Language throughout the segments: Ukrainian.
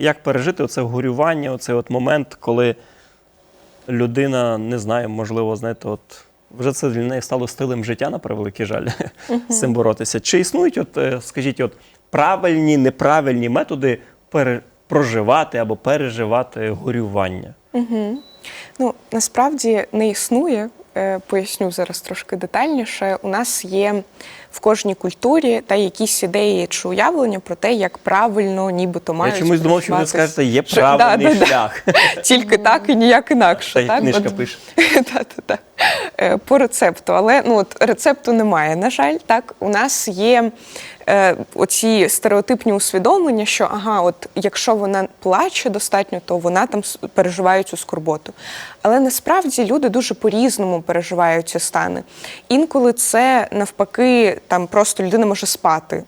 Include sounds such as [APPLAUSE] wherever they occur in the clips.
як пережити оце горювання, оцей от момент, коли людина не знає, можливо, знаєте, от вже це для неї стало стилем життя, на превеликий жаль, з цим боротися. Чи існують, от, е, скажіть, от правильні, неправильні методи пере- проживати або переживати горювання? Ну, насправді не існує. Е, Поясню зараз трошки детальніше. У нас є в кожній культурі та якісь ідеї чи уявлення про те, як правильно, нібито мають Я чомусь думав, що ви скажете, є правильний шлях. Тільки так і ніяк інакше. Та так? книжка пише. [LAUGHS] Е, По рецепту. Але ну, от, рецепту немає, на жаль. Так, у нас є е, оці стереотипні усвідомлення, що ага, от якщо вона плаче достатньо, то вона там переживає цю скорботу. Але насправді люди дуже по-різному переживають ці стани. Інколи це навпаки, там просто людина може спати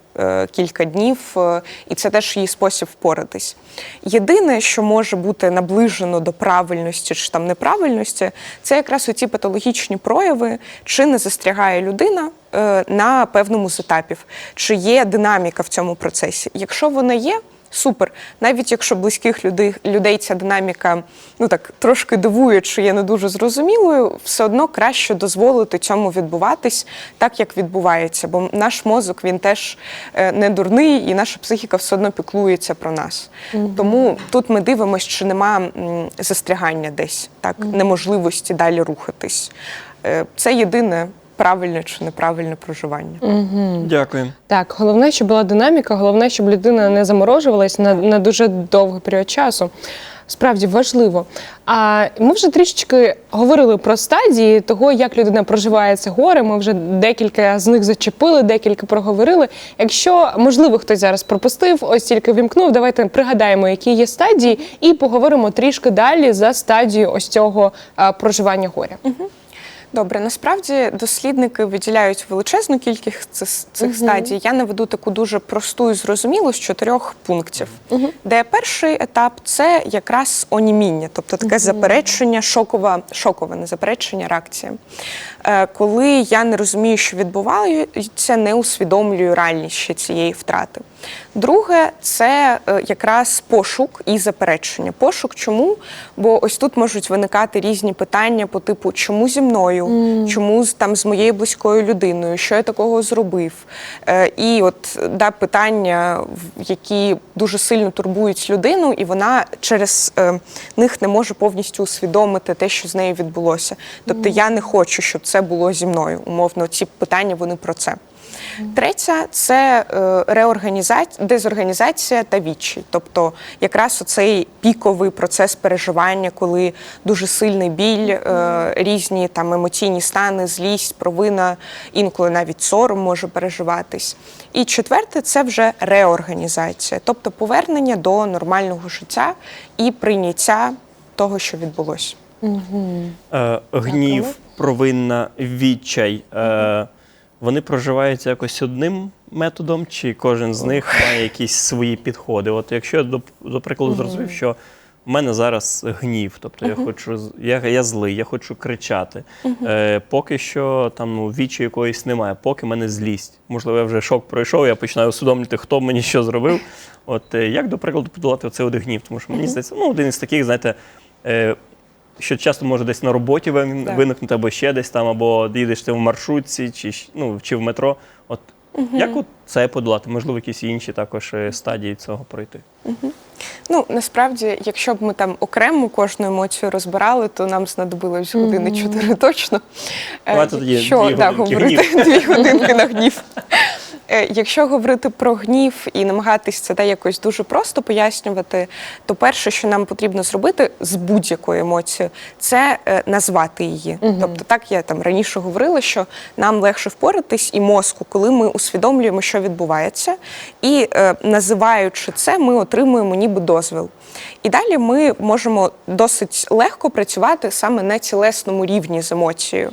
кілька днів, е, і це теж її спосіб впоратись. Єдине, що може бути наближено до правильності чи там неправильності, це якраз оці патологічні прояви, чи не застрягає людина е, на певному з етапів, чи є динаміка в цьому процесі. Якщо вона є, Супер, навіть якщо близьких людей, людей ця динаміка ну так трошки дивує, чи є не дуже зрозумілою, все одно краще дозволити цьому відбуватись так, як відбувається. Бо наш мозок він теж е, не дурний, і наша психіка все одно піклується про нас. Тому тут ми дивимося, чи нема застрягання десь, так неможливості далі рухатись. Е, Це єдине правильне чи неправильне проживання. Дякую. Так, головне, щоб була динаміка, головне, щоб людина не заморожувалась на, на дуже довгий період часу. Справді важливо. А ми вже трішечки говорили про стадії того, як людина проживає це горе. Ми вже декілька з них зачепили, декілька проговорили. Якщо можливо хтось зараз пропустив, ось тільки вімкнув, давайте пригадаємо, які є стадії, і поговоримо трішки далі за стадією ось цього а, проживання горя. Добре, насправді дослідники виділяють величезну кількість цих, цих стадій. Я наведу таку дуже просту і зрозумілу з чотирьох пунктів. Де перший етап це якраз оніміння, тобто таке заперечення, шокова, шокове не заперечення, реакція. Е, Коли я не розумію, що відбувається, не усвідомлюю реальність ще цієї втрати. Друге, це е, якраз пошук і заперечення. Пошук чому? Бо ось тут можуть виникати різні питання по типу, чому зі мною, чому з- там з моєю близькою людиною, що я такого зробив. Е, І от да, питання, які дуже сильно турбують людину, і вона через них не може повністю усвідомити те, що з нею відбулося. Тобто я не хочу, щоб це було зі мною. Умовно, ці питання вони про це. Третя це е, реорганізація, дезорганізація та відчай. Тобто, якраз оцей піковий процес переживання, коли дуже сильний біль, е, різні там емоційні стани, злість, провина, інколи навіть сором може переживатись. І четверте це вже реорганізація, тобто повернення до нормального життя і прийняття того, що відбулося. Е, гнів, провинна, відчай. Е, вони проживаються якось одним методом, чи кожен з них має якісь свої підходи? От якщо я до, до прикладу зрозумів, що в мене зараз гнів, тобто я хочу я, я злий, я хочу кричати. Е, поки що там ну, відчаю якоїсь немає, поки в мене злість. Можливо, я вже шок пройшов, я починаю усвідомлювати, хто мені що зробив. От е, як до прикладу подолати оцей от гнів? Тому що мені здається, ну один із таких, знаєте. Е, що часто може десь на роботі виникнути, або ще десь там, або їдеш ти в маршрутці, чи, ну, чи в метро. От як от це подолати? Можливо, якісь інші також е, стадії цього пройти. Ну насправді, якщо б ми там окремо кожну емоцію розбирали, то нам знадобилось години чотири точно. Е, якщо, дві да, говорити дві годинки на гнів. Е, Якщо говорити про гнів і намагатись це те якось дуже просто пояснювати, то перше, що нам потрібно зробити з будь-якою емоцією, це е, назвати її. Тобто, так я там раніше говорила, що нам легше впоратись і мозку, коли ми усвідомлюємо, що відбувається, і е, називаючи це, ми отримуємо ніби дозвіл. І далі ми можемо досить легко працювати саме на тілесному рівні з емоцією.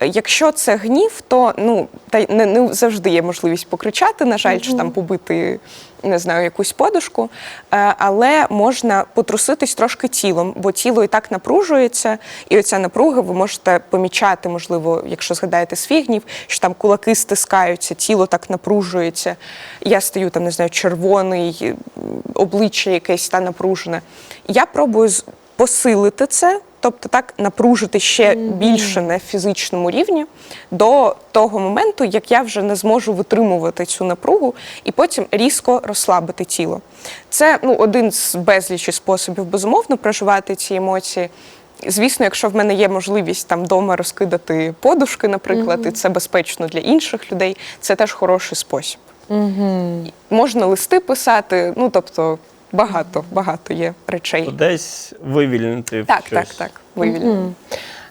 Якщо це гнів, то ну та не, не завжди є можливість покричати, на жаль, чи там побити не знаю, якусь подушку, Е, але можна потруситись трошки тілом, бо тіло і так напружується, і оця напруга ви можете помічати, можливо, якщо згадаєте свій гнів, що там кулаки стискаються, тіло так напружується. Я стаю там, не знаю, червоний, обличчя якесь та напружене. Я пробую посилити це. Тобто так напружити ще більше на фізичному рівні до того моменту, як я вже не зможу витримувати цю напругу, і потім різко розслабити тіло. Це ну, один з безлічі способів безумовно проживати ці емоції. Звісно, якщо в мене є можливість там вдома розкидати подушки, наприклад, і це безпечно для інших людей, це теж хороший спосіб. Можна листи писати, ну тобто багато, багато є речей. Десь вивільнити в Так, щось. так, так. Вивільнено.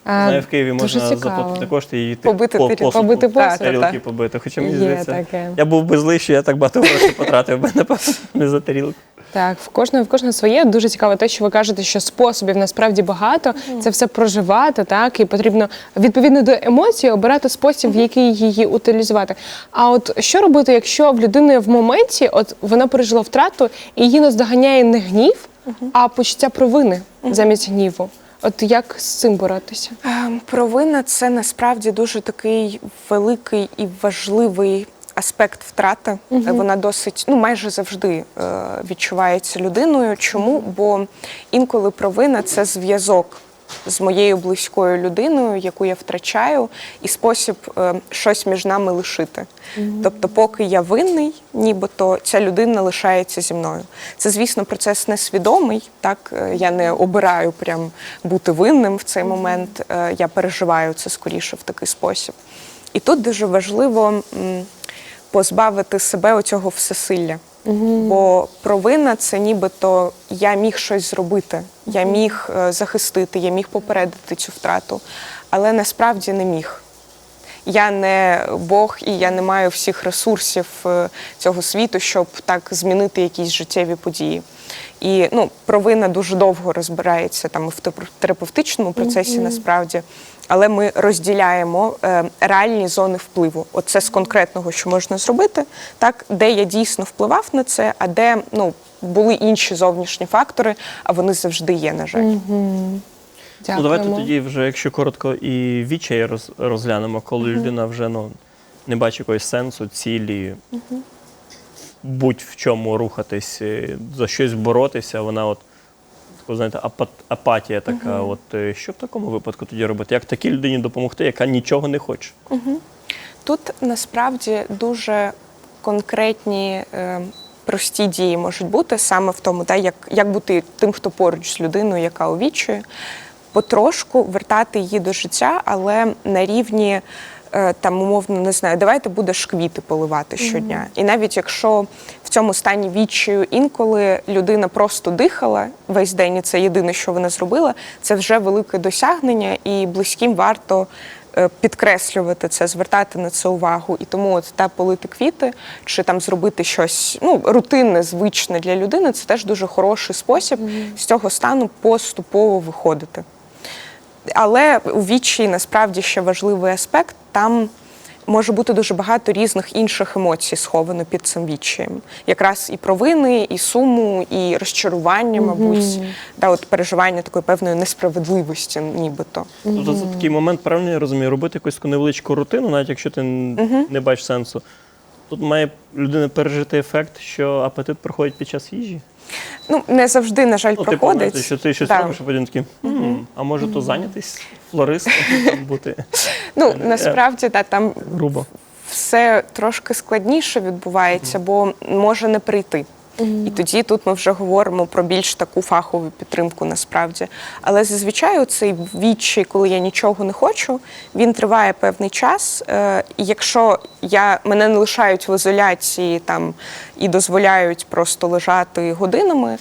А, Знаю, в Києві можна заплатити кошти і йти Побити по- тарілки. посуд, Побити посуд. тарілки так. побити. Хоча мені здається, таке. я був би злий, що я так багато грошей потратив би, напевно, [LAUGHS] не за тарілку. Так, в кожного в кожного своє. Дуже цікаво те, що ви кажете, що способів насправді багато. Це все проживати, так і потрібно відповідно до емоцій обирати спосіб, в який її утилізувати. А от що робити, якщо в людини в моменті, от вона пережила втрату, і її наздоганяє не гнів, а почуття провини замість гніву. От як з цим боротися? Ем, Провина це насправді дуже такий великий і важливий аспект втрати. Угу. Вона досить, ну майже завжди е, відчувається людиною. Чому? Бо інколи провина це зв'язок. З моєю близькою людиною, яку я втрачаю, і спосіб е, щось між нами лишити. Тобто, поки я винний, нібито ця людина лишається зі мною. Це, звісно, процес несвідомий. Так Е, я не обираю прям бути винним в цей момент. Е, Я переживаю це скоріше в такий спосіб. І тут дуже важливо м, позбавити себе оцього всесилля. Бо провина це нібито я міг щось зробити, я міг е, захистити, я міг попередити цю втрату, але насправді не міг. Я не Бог і я не маю всіх ресурсів е, цього світу, щоб так змінити якісь життєві події. І ну, провина дуже довго розбирається там в тер- терапевтичному процесі, насправді. Але ми розділяємо е, реальні зони впливу. Оце з конкретного, що можна зробити, так де я дійсно впливав на це, а де ну були інші зовнішні фактори, а вони завжди є, на жаль. Дякуємо. Ну, давайте тоді вже, якщо коротко, і відчай роз, розглянемо, коли людина вже ну, не бачить якогось сенсу, цілі, будь-в чому рухатись, е, за щось боротися, вона от. Таку, Знаєте, апат, апатія така. От е, що в такому випадку тоді робити? Як такій людині допомогти, яка нічого не хоче? Тут насправді дуже конкретні. Е, Прості дії можуть бути саме в тому, да, як, як бути тим, хто поруч з людиною, яка овічує, потрошку вертати її до життя, але на рівні там, умовно, не знаю, давайте будеш квіти поливати щодня. І навіть якщо в цьому стані відчаю інколи людина просто дихала весь день, і це єдине, що вона зробила, це вже велике досягнення, і близьким варто е, підкреслювати це, звертати на це увагу. І тому от та полити квіти чи там зробити щось ну, рутинне, звичне для людини, це теж дуже хороший спосіб з цього стану поступово виходити. Але у вічі насправді ще важливий аспект. Там може бути дуже багато різних інших емоцій сховано під цим відчаєм. Якраз і провини, і суму, і розчарування, мабуть, та от переживання такої певної несправедливості, нібито. Тобто це такий момент, правильно я розумію, робити якусь таку невеличку рутину, навіть якщо ти н- не бачиш сенсу. Тут має людина пережити ефект, що апетит проходить під час їжі. Ну, не завжди, на жаль, Ну, типу, проходить. знаєте, що ти щось Да. робиш, а потім такий, а може то зайнятись флористом там бути [LAUGHS] Ну, насправді, та, там грубо. все трошки складніше відбувається, бо може не прийти. І тоді тут ми вже говоримо про більш таку фахову підтримку насправді. Але зазвичай цей відчай, коли я нічого не хочу, він триває певний час. Е, І якщо я мене не лишають в ізоляції там і дозволяють просто лежати годинами,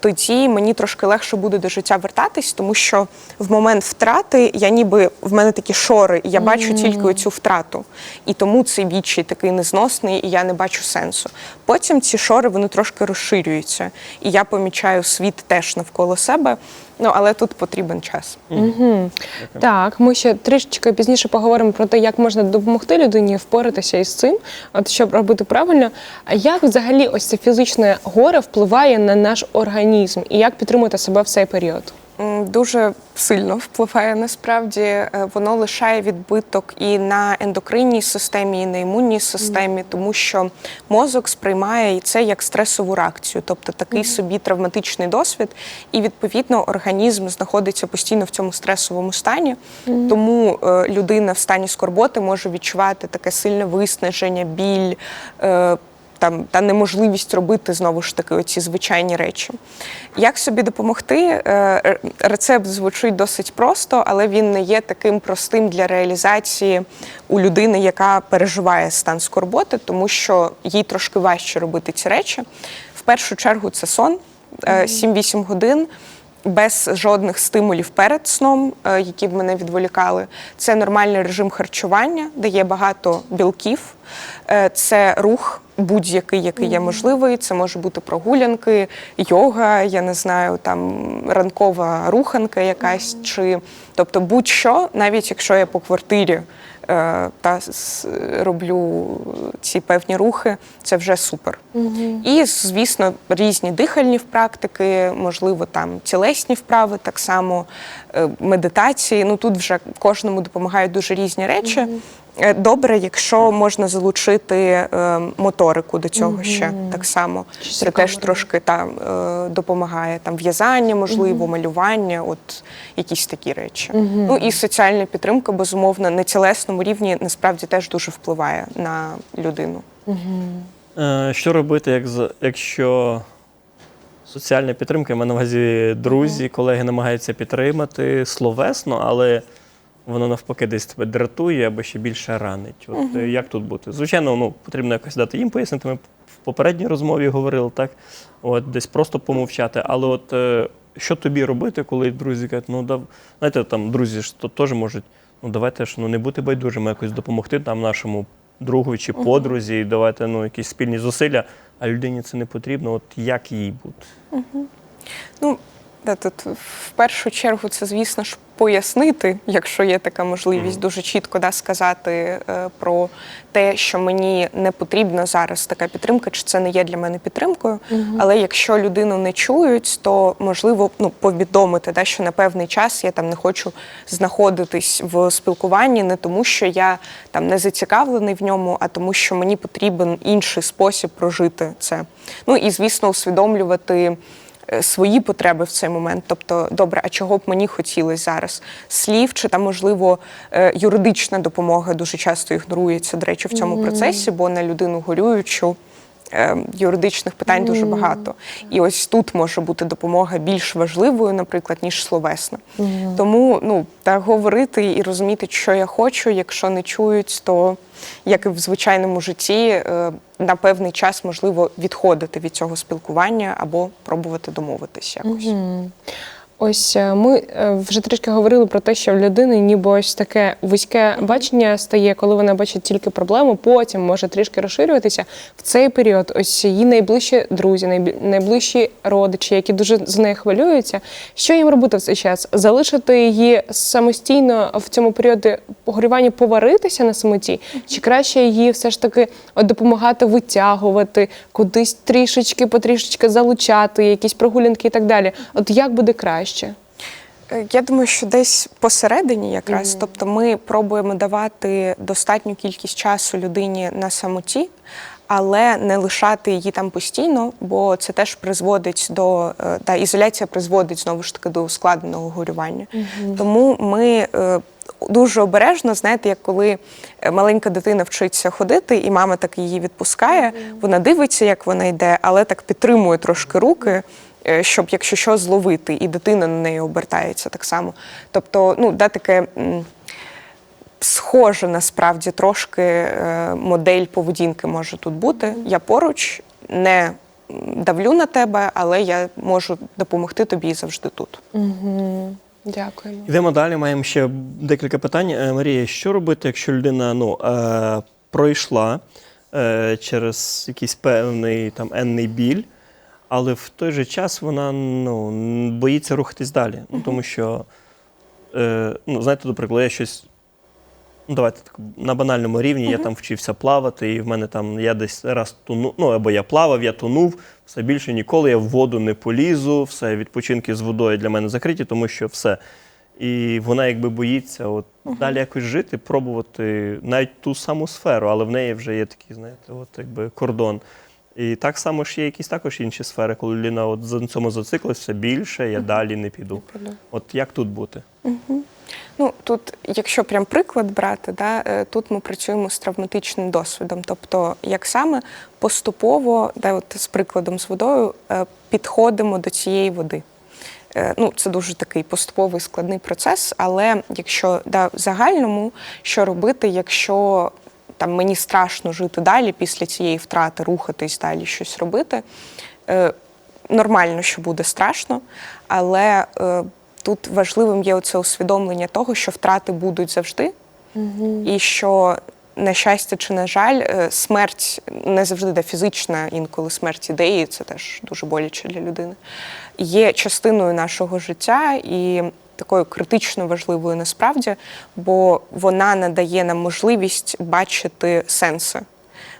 тоді мені трошки легше буде до життя вертатись, тому що в момент втрати я ніби в мене такі шори, і я бачу тільки цю втрату. І тому цей відчай такий незносний, і я не бачу сенсу. Потім ці шори вони трошки розширюються, і я помічаю світ теж навколо себе. Ну але тут потрібен час. Так, ми ще трішечки пізніше поговоримо про те, як можна допомогти людині впоратися із цим, от щоб робити правильно. А як взагалі ось це фізичне горе впливає на наш організм і як підтримувати себе в цей період? Дуже сильно впливає насправді. Е, Воно лишає відбиток і на ендокринній системі, і на імунній системі, тому що мозок сприймає і це як стресову реакцію, тобто такий собі травматичний досвід, і відповідно організм знаходиться постійно в цьому стресовому стані. Тому е, людина в стані скорботи може відчувати таке сильне виснаження, біль. Е, там та неможливість робити знову ж таки оці звичайні речі. Як собі допомогти? Е, Рецепт звучить досить просто, але він не є таким простим для реалізації у людини, яка переживає стан скорботи, тому що їй трошки важче робити ці речі. В першу чергу це сон е, 7-8 годин. Без жодних стимулів перед сном, е, які б мене відволікали. Це нормальний режим харчування, де є багато білків, Е, це рух будь-який, який є можливий. Це може бути прогулянки, йога, я не знаю, там ранкова руханка якась, чи тобто будь-що, навіть якщо я по квартирі та роблю ці певні рухи, це вже супер. І, звісно, різні дихальні практики, можливо, там тілесні вправи, так само е, медитації. Ну тут вже кожному допомагають дуже різні речі. Е, Добре, якщо можна залучити е, моторику до цього ще так само. Це теж трошки там е, допомагає. Там в'язання, можливо, малювання, от якісь такі речі. Ну і соціальна підтримка, безумовно, на тілесному рівні насправді теж дуже впливає на людину. Е, Що робити, як якщо соціальна підтримка, я маю на увазі друзі, колеги намагаються підтримати словесно, але воно навпаки десь тебе дратує або ще більше ранить. От е, як тут бути? Звичайно, ну потрібно якось дати їм пояснити. Ми в попередній розмові говорили, так? От десь просто помовчати. Але от е, що тобі робити, коли друзі кажуть, ну дав, знаєте, там друзі ж то теж можуть, ну давайте ж ну не бути байдужими, якось допомогти там нашому другу чи подрузі, і давайте ну якісь спільні зусилля, а людині це не потрібно. От як їй бути? Ну, да, тут в першу чергу це, звісно ж, пояснити, якщо є така можливість, дуже чітко да, сказати е, про те, що мені не потрібна зараз така підтримка, чи це не є для мене підтримкою. Але якщо людину не чують, то можливо ну, повідомити, да, що на певний час я там не хочу знаходитись в спілкуванні, не тому, що я там не зацікавлений в ньому, а тому, що мені потрібен інший спосіб прожити це. Ну і звісно, усвідомлювати свої потреби в цей момент. Тобто, добре, а чого б мені хотілося зараз? Слів чи там, можливо, е, юридична допомога дуже часто ігнорується, до речі, в цьому процесі, бо на людину горюючу. Е, Юридичних питань дуже багато, і ось тут може бути допомога більш важливою, наприклад, ніж словесна. Тому ну та говорити і розуміти, що я хочу. Якщо не чують, то як і в звичайному житті, е, на певний час можливо відходити від цього спілкування або пробувати домовитися якось. Ось е, ми е, вже трішки говорили про те, що в людини ніби ось таке вузьке бачення стає, коли вона бачить тільки проблему, потім може трішки розширюватися. В цей період ось її найближчі друзі, найближчі родичі, які дуже з нею хвилюються. Що їм робити в цей час? Залишити її самостійно в цьому періоді погорювання поваритися на самоті, чи краще її все ж таки допомагати витягувати, кудись трішечки, потрішечки залучати, якісь прогулянки і так далі. От як буде краще? Е, Я думаю, що десь посередині, якраз, тобто ми пробуємо давати достатню кількість часу людині на самоті, але не лишати її там постійно, бо це теж призводить до е, та ізоляція призводить знову ж таки до ускладненого горювання. Тому ми. е, Дуже обережно, знаєте, як коли маленька дитина вчиться ходити, і мама так її відпускає, вона дивиться, як вона йде, але так підтримує трошки руки, щоб якщо що зловити, і дитина на неї обертається так само. Тобто, ну, да, таке схоже насправді трошки е, модель поведінки може тут бути. Я поруч не давлю на тебе, але я можу допомогти тобі завжди тут. Угу. Дякуємо. Йдемо далі. Маємо ще декілька питань. Е, Марія, що робити, якщо людина ну, е, пройшла е, через якийсь певний там енний біль, але в той же час вона ну, боїться рухатись далі. Ну, тому що, е, ну, знаєте, до прикладу, я щось. Ну, давайте так, на банальному рівні я там вчився плавати, і в мене там я десь раз тону, ну або я плавав, я тонув, все більше ніколи я в воду не полізу, все відпочинки з водою для мене закриті, тому що все. І вона якби боїться от, далі якось жити, пробувати навіть ту саму сферу, але в неї вже є такий, знаєте, от якби кордон. І так само ж є якісь також інші сфери, коли людина от на цьому зациклилась, більше, я далі не піду. От як тут бути? Ну тут, якщо прям приклад брати, да, е, тут ми працюємо з травматичним досвідом. Тобто, як саме поступово, да, от з прикладом з водою, е, підходимо до цієї води. Е, Ну, це дуже такий поступовий складний процес, але якщо да, в загальному, що робити, якщо там мені страшно жити далі після цієї втрати, рухатись далі, щось робити. Е, нормально, що буде страшно, але е, тут важливим є оце усвідомлення того, що втрати будуть завжди, і що, на щастя чи на жаль, е, смерть не завжди де фізична, інколи смерть ідеї, це теж дуже боляче для людини, є частиною нашого життя. І такою критично важливою насправді, бо вона надає нам можливість бачити сенси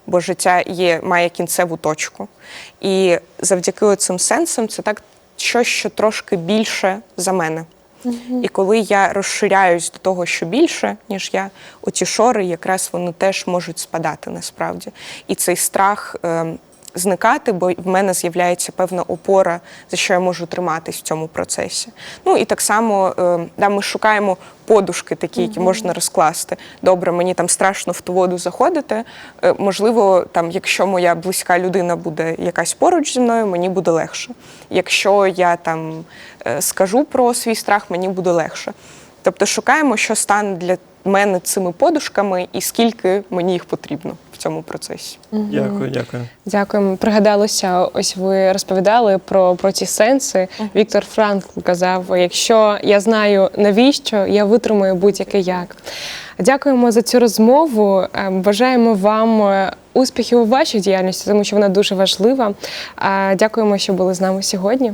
бо життя є, має кінцеву точку. І завдяки цим сенсам це так щось, що трошки більше за мене. І коли я розширяюсь до того, що більше, ніж я, оці шори якраз вони теж можуть спадати насправді. І цей страх е, зникати, бо в мене з'являється певна опора, за що я можу триматись в цьому процесі. Ну і так само е, да, ми шукаємо подушки, такі, які можна розкласти. Добре, мені там страшно в ту воду заходити. Е, можливо, там, якщо моя близька людина буде якась поруч зі мною, мені буде легше. Якщо я там е, скажу про свій страх, мені буде легше. Тобто шукаємо, що стане для мене цими подушками і скільки мені їх потрібно цьому процесі. Дякую, дякую. Дякуємо. Пригадалося, ось ви розповідали про, про ці сенси. Віктор Франкл казав: якщо я знаю навіщо, я витримаю будь-яке як. Дякуємо за цю розмову. Е, Бажаємо вам е, успіхів у вашій діяльності, тому що вона дуже важлива. Дякуємо, що були з нами сьогодні.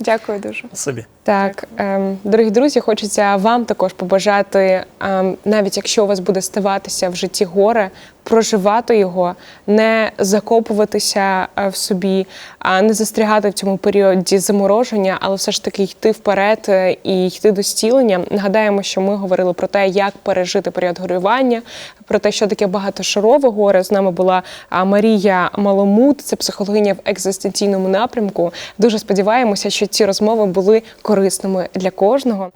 Дякую дуже. Собі. Так, ем, дорогі друзі, хочеться вам також побажати, ем, навіть якщо у вас буде ставатися в житті горе, проживати його, не закопуватися е, в собі, а не застрягати в цьому періоді замороження, але все ж таки йти вперед е, і йти до стілення. Нагадаємо, що ми говорили про те, як пережити період горювання, про те, що таке багатошарове горе. З нами була Марія Маломут, це психологиня в екзистенційному напрямку. Дуже сподіваємося, що ці розмови були корисними для кожного.